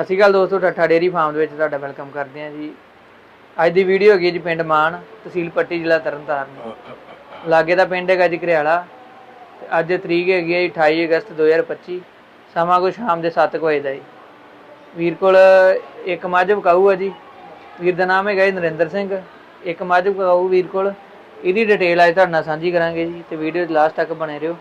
ਸਤਿ ਸ਼੍ਰੀ ਅਕਾਲ ਦੋਸਤੋ ਠੱਠਾ dairy farm ਦੇ ਵਿੱਚ ਤੁਹਾਡਾ ਵੈਲਕਮ ਕਰਦੇ ਹਾਂ ਜੀ। ਅੱਜ ਦੀ ਵੀਡੀਓ ਹੈਗੀ ਹੈ ਜੀ ਪਿੰਡ ਮਾਨ, ਤਹਿਸੀਲ ਪੱਟੀ, ਜ਼ਿਲ੍ਹਾ ਤਰਨਤਾਰਨ। ਲਾਗੇ ਦਾ ਪਿੰਡ ਹੈਗਾ ਜੀ ਘਰਿਆਲਾ ਅੱਜ ਤਰੀਕ ਹੈਗੀ ਹੈ ਜੀ 28 ਅਗਸਤ 2025 ਸਮਾਂ ਕੋ ਸ਼ਾਮ ਦੇ 7 ਵਜੇ ਦਾ ਜੀ। ਵੀਰ ਕੋਲ ਇੱਕ ਮੱਝ ਵਿਕਾਊ ਹੈ ਜੀ। ਵੀਰ ਦਾ ਨਾਮ ਹੈਗਾ ਜੀ ਨਰਿੰਦਰ ਸਿੰਘ। ਇੱਕ ਮੱਝ ਵਿਕਾਊ ਵੀਰ ਕੋਲ। ਇਹਦੀ ਡਿਟੇਲ ਅੱਜ ਤੁਹਾਡੇ ਨਾਲ ਸਾਂਝੀ ਕਰਾਂਗੇ ਜੀ। ਤੇ ਵੀਡੀਓ ਲਾਸਟ ਤੱਕ ਬਣੇ ਰਹੋ।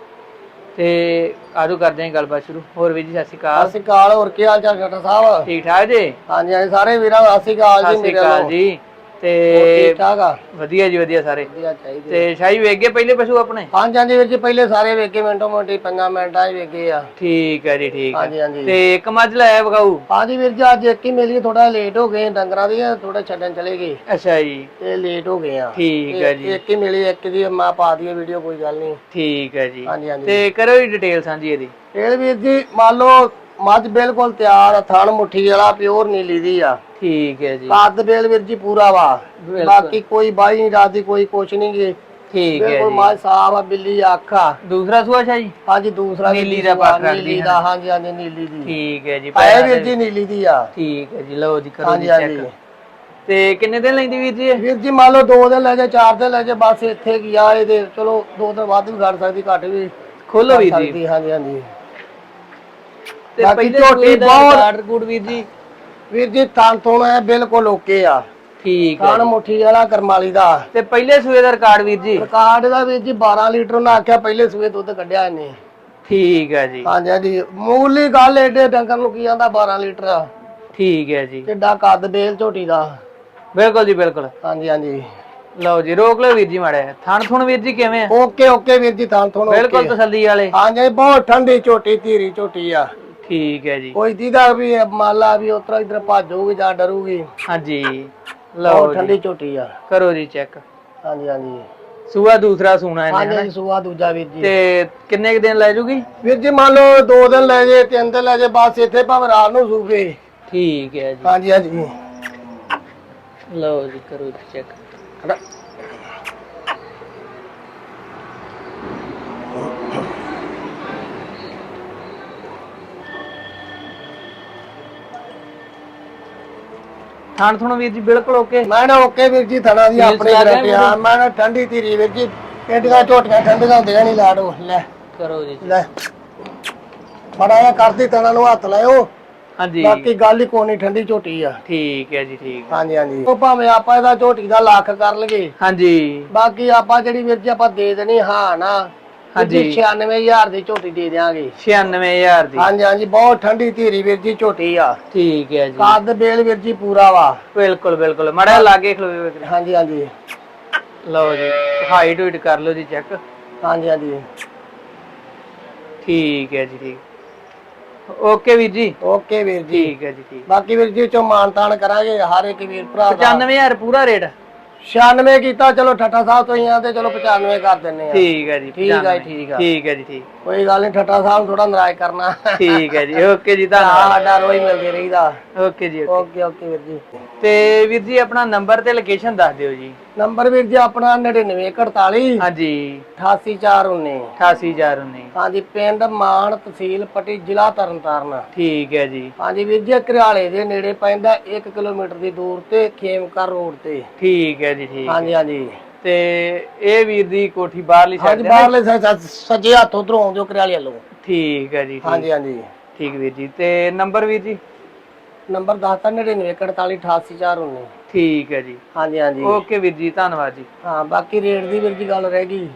ਤੇ ਆਜੋ ਕਰਦੇ ਹਾਂ ਗੱਲਬਾਤ ਸ਼ੁਰੂ। ਹੋਰ ਵੀਰ ਜੀ ਸਤਿ ਸ਼੍ਰੀ ਅਕਾਲ। ਸਤਿ ਸ਼੍ਰੀ ਅਕਾਲ ਹੋਰ ਕੀ ਹਾਲ ਚਾਲ ਡਾਕਟਰ ਸਾਹਿਬ? ਠੀਕ ਠਾਕ ਜੀ? ਹਾਂਜੀ ਹਾਂਜੀ ਸਾਰੇ ਵੀਰਾਂ ਸਤਿ ਸ਼੍ਰੀ ਅਕਾਲ ਸਤਿ ਜੀ ਸ਼੍ਰੀ ਮੇਰੇ ਅਕਾਲ ਵੱਲੋਂ। ਜੀ। ਤੇ ਹੋਰ ਠੀਕ ਠਾਕ ਆ? ਵਧੀਆ ਜੀ ਵਧੀਆ ਸਾਰੇ। ਵਧੀਆ ਚਾਹੀਦੇ ਤੇ ਸ਼ਾਹੀ ਵੇਖ ਗਏ ਪਹਿਲੇ ਪਸ਼ੂ ਆਪਣੇ? ਹਾਂਜੀ ਹਾਂਜੀ ਵੀਰ ਜੀ ਪਹਿਲੇ ਸਾਰੇ ਵੇਖੇ ਮਿੰਟੋ ਮਿੰਟੀ ਪੰਜਾਂ ਮਿੰਟਾਂ 'ਚ ਵੇਖੇ ਆ। ਠੀਕ ਹੈ ਜੀ ਠੀਕ ਹੈ ਹਾਂਜੀ ਹਾਂਜੀ। ਤੇ ਇੱਕ ਮੱਝ ਲਾਇਆ ਵਗਾਊ ਹਾਂਜੀ ਵੀਰ ਜੀ ਅੱਜ ਇੱਕ ਹੀ ਮਿਲੀ ਥੋੜਾ ਲੇਟ ਹੋ ਗਏ ਡੰਗਰਾਂ ਦੀ ਥੋੜਾ ਛੱਡਣ ਚਲੇ ਗਏ। ਅੱਛਾ ਜੀ। ਤੇ ਲੇਟ ਹੋ ਗਏ ਆ। ਠੀਕ ਹੈ ਜੀ। ਇੱਕ ਹੀ ਮਿਲੀ ਇੱਕ ਦੀ ਮੈਂ ਪਾ ਦਈਏ ਵੀਡੀਓ ਕੋਈ ਗੱਲ ਨਹੀਂ। ਠੀਕ ਹੈ ਜੀ। ਹਾਂਜੀ ਹਾਂਜੀ। ਤੇ ਕਰੋ ਜੀ ਡਿਟੇਲ ਸਾਂਝੀ ਇਹਦੀ। ਇਹ ਵੀਰ ਜੀ ਮੰਨ ਲਓ ਮੱਝ ਬਿਲਕੁਲ ਤਿਆਰ ਆ ਥਣ ਮੁੱਠੀ ਵਾਲਾ ਪਿਓਰ ਨੀਲੀ ਦੀ ਆ। ਠੀਕ ਹੈ ਜੀ। ਕੱਦ ਬੇਲ ਵੀਰ ਜੀ ਪੂਰਾ ਵਾ। ਬਿਲਕੁਲ। ਬਾਕੀ ਕੋਈ ਬਾਈ ਨਹੀਂ ਰਾਦੀ ਕੋਈ ਕੁਛ ਨਹੀਂ ਗੇ। ਠੀਕ ਹੈ ਬਿਲਕੁਲ ਜੀ। ਮਾਂ ਸਾਫ਼ ਆ ਬਿੱਲੀ ਅੱਖ ਆ। ਦੂਸਰਾ ਸੂਆ ਸ਼ਾਹੀ? ਹਾਂਜੀ ਦੂਸਰਾ ਵੀ ਨੀਲੀ ਦਾ ਸੂਆ, ਪੱਖ ਰੱਖਦੀ ਨੀਲੀ ਦਾ ਹਾਂਜੀ ਹਾਂਜੀ ਨੀਲੀ ਦੀ। ਠੀਕ ਹੈ ਜੀ ਪੈਰਾਂ ਵੀਰ ਜੀ ਨੀਲੀ ਦੀ ਆ। ਠੀਕ ਹੈ ਜੀ ਲਓ ਜੀ ਕਰੋ ਜੀ ਹਾਂਜੀ। ਹਾਂਜੀ ਚੈੱਕ ਤੇ ਕਿੰਨੇ ਦਿਨ ਲੈਂਦੀ ਵੀਰ ਜੀ ਇਹ? ਵੀਰ ਜੀ ਮੰਨ ਲਓ ਦੋ ਦਿਨ ਲੈ ਜਾ ਚਾਰ ਦਿਨ ਲੈ ਜਾ ਬਸ ਇੱਥੇ ਕੀ ਆ ਇਹਦੇ ਚਲੋ ਦੋ ਦਿਨ ਵੱਧ ਵੀ ਕਰ ਸਕਦੀ ਘੱਟ ਵੀ ਖੋਲੋ ਵੀਰ ਜੀ। ਸਕਦੀ ਹਾਂਜੀ ਹਾਂਜੀ। ਤੇ ਬਾਕੀ ਪਹਿਲੇ ਝੋਟੀ ਬਹੁਤ- ਗੁੱਡ ਵੀਰ ਜੀ। ਵੀਰ ਜੀ ਥਣ ਤੋਂ ਐ ਬਿਲਕੁਲ ਓਕੇ ਆ। ਠੀਕ ਹੈ ਥਣ ਮੁੱਠੀ ਵਾਲਾ ਕਰਮਾਲੀ ਦਾ। ਤੇ ਪਹਿਲੇ ਸੂਏ ਦਾ ਰਿਕਾਰਡ ਵੀਰ ਜੀ? ਰਿਕਾਰਡ ਦਾ ਵੀਰ ਜੀ 12 ਲੀਟਰ ਉਹਨਾਂ ਆਖਿਆ ਪਹਿਲੇ ਸੂਏ ਦੁੱਧ ਕੱਢਿਆ ਇਹਨੇ। ਠੀਕ ਹੈ ਜੀ। ਹਾਂਜੀ ਹਾਂਜੀ। ਮੂਲੀ ਗੱਲ ਏਡੇ ਡੰਗਰ ਨੂੰ ਕੀ ਆਂਦਾ 12 ਲੀਟਰ। ਆ ਠੀਕ ਹੈ ਜੀ। ਕਿੱਡਾ ਕੱਦ ਬੇਲ ਝੋਟੀ ਦਾ। ਬਿਲਕੁਲ ਜੀ ਬਿਲਕੁਲ। ਹਾਂਜੀ ਹਾਂਜੀ। ਲਓ ਜੀ ਰੋਕ ਲਓ ਵੀਰ ਜੀ ਮਾੜੇ ਥਣ ਥੁਣ ਵੀਰ ਜੀ ਕਿਵੇਂ ਆ? ਓਕੇ ਓਕੇ ਵੀਰ ਜੀ ਥਾਂ ਤੁਹਾਨੂੰ ਬਿਲਕੁਲ ਤਸੱਲੀ ਵਾਲੇ। ਹਾਂਜੀ ਬਹੁਤ ਠੰਡੀ ਝੋਟੀ ਧੀਰੀ ਝੋਟੀ ਆ। ਠੀਕ ਹੈ ਜੀ। ਕੋਈ ਦੀਦਾ ਵੀ ਮਾਲਾ ਵੀ ਉਤਰਾ ਇਧਰ ਭੱਜੂਗੀ ਜਾਂ ਡਰੂਗੀ। ਹਾਂਜੀ। ਲਓ ਜੀ। ਠੰਡੀ ਝੋਟੀ ਆ। ਕਰੋ ਜੀ ਚੈੱਕ। ਹਾਂਜੀ ਹਾਂਜੀ। ਸੂਆ ਦੂਸਰਾ ਸੂਣਾ ਇਹਨੇ ਹਨਾ? ਹਾਂਜੀ ਸੂਆ ਦੂਜਾ ਵੀਰ ਜੀ। ਤੇ ਕਿੰਨੇ ਕੁ ਦਿਨ ਲੈ ਜੂਗੀ? ਵੀਰ ਜੀ ਮੰਨ ਲਓ ਦੋ ਦਿਨ ਲੈ ਜੇ ਤਿੰਨ ਦਿਨ ਲੈ ਜੇ ਬਸ ਇੱਥੇ ਭਾਵੇਂ ਰਾਤ ਨੂੰ ਸੂਵੇ। ਠੀਕ ਹੈ ਜੀ। ਹਾਂਜੀ ਹਾਂਜੀ। ਲਓ ਜੀ ਕਰੋ ਜੀ ਚੈੱਕ। ਥਣ ਥਣ ਵੀਰ ਜੀ ਬਿਲਕੁਲ ਓਕੇ ਮੈਂ ਨਾ ਓਕੇ ਵੀਰ ਜੀ ਥਣਾ ਦੀ ਆਪਣੀ ਗਰੰਟੀ ਆ। ਮੈਂ ਨਾ ਠੰਡੀ ਧੀਰੀ ਵੀਰ ਜੀ ਪਿੰਡੀਆਂ ਝੋਟੀਆਂ ਠੰਡੀਆਂ ਹੁੰਦੀਆਂ ਨਹੀਂ ਲਾੜੋ ਲੈ। ਕਰੋ ਜੀ। ਲੈ। ਬੜਾ ਜਿਹਾ ਕਰਦੀ ਤਣਾ ਨੂੰ ਹੱਥ ਲਾਇਓ। ਹਾਂਜੀ। ਬਾਕੀ ਗੱਲ ਹੀ ਨਹੀਂ ਠੰਡੀ ਝੋਟੀ ਆ। ਠੀਕ ਹੈ ਜੀ ਠੀਕ ਹਾਂਜੀ ਹਾਂਜੀ। ਉਹ ਭਾਵੇਂ ਆਪਾਂ ਇਹਦਾ ਝੋਟੀ ਦਾ ਲੱਖ ਕਰ ਲਈਏ। ਹਾਂਜੀ। ਬਾਕੀ ਆਪਾਂ ਜਿਹੜੀ ਵੀਰ ਜੀ ਆਪਾਂ ਦੇ ਦੇਣੀ ਹਾਂ ਨਾ। ਹਾਂਜੀ। 96000 ਦੀ ਝੋਟੀ ਦੇ ਦਿਆਂਗੇ। 96000 ਦੀ। ਹਾਂਜੀ ਹਾਂਜੀ ਬਹੁਤ ਠੰਡੀ ਧੀਰੀ ਵੀਰ ਜੀ ਝੋਟੀ ਆ। ਠੀਕ ਹੈ ਜੀ। ਕੱਦ ਬੇਲ ਵੀਰ ਜੀ ਪੂਰਾ ਵਾ। ਬਿਲਕੁਲ ਬਿਲਕੁਲ। ਮੜਾ ਲਾਗੇ ਖਲੋਵੇ ਵੇਖ ਹਾਂਜੀ ਹਾਂਜੀ। ਲਓ ਜੀ ਹਾਈਟ ਹੀਟ ਕਰ ਲਓ ਜੀ ਚੈੱਕ। ਹਾਂਜੀ ਹਾਂਜੀ। ਠੀਕ ਹੈ ਜੀ ਠੀਕ। ਓਕੇ ਵੀਰ ਜੀ। ਓਕੇ ਵੀਰ ਜੀ। ਠੀਕ ਹੈ ਜੀ ਠੀਕ। ਬਾਕੀ ਵੀਰ ਜੀ ਚੋਂ ਮਾਨਤਾਨ ਕਰਾਂਗੇ ਹਰ ਇੱਕ ਵੀਰ ਭਰਾ ਦਾ। 95000 ਪੂਰਾ ਰੇਟ। 96 ਕੀਤਾ ਚਲੋ ਠੱਠਾ ਸਾਹਿਬ ਤੋਂ ਹੀ ਆ ਤੇ ਚਲੋ 95 ਕਰ ਦਿੰਨੇ ਆ। ਠੀਕ ਹੈ ਜੀ ਠੀਕ 95 ਠੀਕ ਆ। ਠੀਕ ਹੈ ਜੀ ਠੀਕ। ਕੋਈ ਗੱਲ ਨਹੀਂ ਠੱਠਾ ਸਾਹਿਬ ਥੋੜਾ ਨਾਰਾਜ਼ ਕਰਨਾ। ਠੀਕ ਹੈ ਜੀ ਓਕੇ ਜੀ ਧੰਨਵਾਦ। ਸਾਡਾ ਰੋਈ ਮਿਲਦੇ ਰਹੀਦਾ। ਓਕੇ ਜੀ okay। ਓਕੇ ਓਕੇ ਵੀਰ ਜੀ। ਤੇ ਵੀਰ ਜੀ ਆਪਣਾ ਨੰਬਰ ਤੇ ਲੋਕੇਸ਼ਨ ਦੱਸ ਦਿਓ ਜੀ। ਨੰਬਰ ਵੀਰ ਜੀ ਆਪਣਾ 9941 ਹਾਂਜੀ। 88419 88019 ਹਾਂਜੀ ਪਿੰਡ ਮਾਨ ਤਹਿਸੀਲ ਪੱਟੀ ਜ਼ਿਲ੍ਹਾ ਤਰਨਤਾਰਨ। ਠੀਕ ਹੈ ਜੀ। ਹਾਂਜੀ ਵੀਰ ਜੀ ਇਹ ਘਰਿਆਲੇ ਦੇ ਨੇੜੇ ਪੈਂਦਾ 1 ਕਿਲੋਮੀਟਰ ਦੀ ਦੂਰ ਤੇ ਖੇਮਕਰ ਰੋਡ ਤੇ। ਠੀਕ ਹੈ ਜੀ ਠੀਕ ਹਾਂਜੀ ਹਾਂਜੀ। ਤੇ ਇਹ ਵੀਰ ਦੀ ਕੋਠੀ ਬਾਹਰਲੀ ਹਾਂਜੀ ਸਾਈਡ ਬਾਹਰਲੇ ਸ- ਸ- ਸੱਜੇ ਹੱਥ ਉਧਰੋਂ ਆਉਂਦੇ ਹੋ ਘਰਿਆਲੇ ਵੱਲੋਂ। ਠੀਕ ਹੈ ਜੀ ਠੀਕ। ਹਾਂਜੀ ਹਾਂਜੀ। ਠੀਕ ਵੀਰ ਜੀ ਤੇ ਨੰਬਰ ਵੀਰ ਜੀ? ਨੰਬਰ ਦੱਸਤਾ 9941488419 ਠੀਕ ਹੈ ਜੀ। ਹਾਂਜੀ ਹਾਂਜੀ। ਓਕੇ ਵੀਰ ਜੀ ਧੰਨਵਾਦ ਜੀ। ਹਾਂ ਬਾਕੀ ਰੇਟ ਦੀ ਵੀਰ ਜੀ ਗੱਲ ਰਹਿ ਗਈ।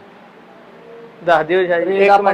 ਦੱਸ ਦਿਓ ਰੇਟ ਇੱਕ ਆਪਾਂ ਮਿੰਟ।